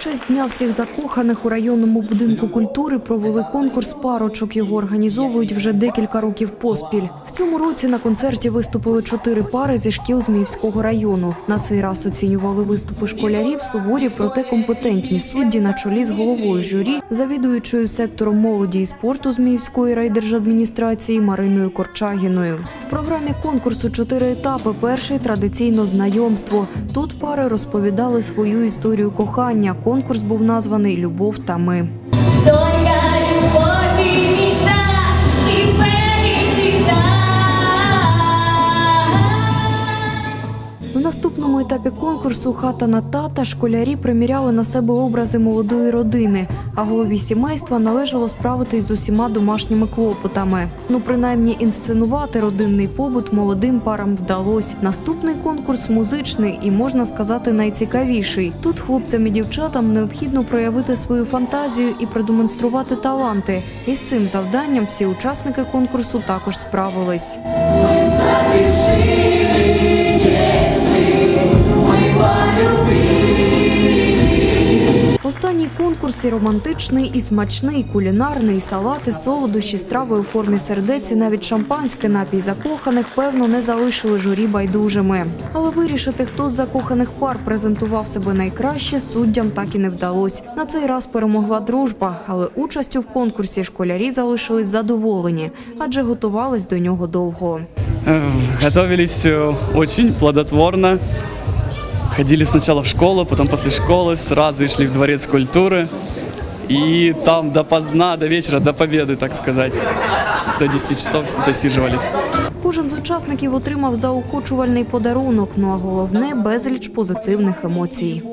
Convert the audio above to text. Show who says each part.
Speaker 1: честь дня всіх закоханих у районному будинку культури провели конкурс парочок. Його організовують вже декілька років поспіль. В цьому році на концерті виступили чотири пари зі шкіл Зміївського району. На цей раз оцінювали виступи школярів суворі, проте компетентні судді на чолі з головою журі, завідуючою сектором молоді і спорту Зміївської райдержадміністрації Мариною Корчагіною. В програмі конкурсу чотири етапи. Перший традиційно знайомство. Тут пари розповідали свою історію кохання. Конкурс був названий Любов та ми.
Speaker 2: Доля любові
Speaker 1: наступному етапі конкурсу Хата на тата школярі приміряли на себе образи молодої родини, а голові сімейства належало справитись з усіма домашніми клопотами. Ну, принаймні, інсценувати родинний побут молодим парам вдалося. Наступний конкурс музичний і можна сказати найцікавіший. Тут хлопцям і дівчатам необхідно проявити свою фантазію і продемонструвати таланти. І з цим завданням всі учасники конкурсу також справились. Останній конкурс і романтичний, і смачний, кулінарний, салати, солодощі, страви у формі сердець і навіть шампанське напій закоханих, певно, не залишили журі байдужими. Але вирішити, хто з закоханих пар презентував себе найкраще, суддям так і не вдалося. На цей раз перемогла дружба, але участю в конкурсі школярі залишились задоволені, адже готувались до нього довго.
Speaker 3: Э, Готовились э, очень плодотворно. Ходили сначала в школу, потом после школы сразу и шли в дворец культуры. И там допоздна, до вечера, до победы, так сказать. До 10 часов засиживались.
Speaker 1: Кожен з учасників отримав заохочувальний подарунок. Ну а головне безліч позитивних емоцій.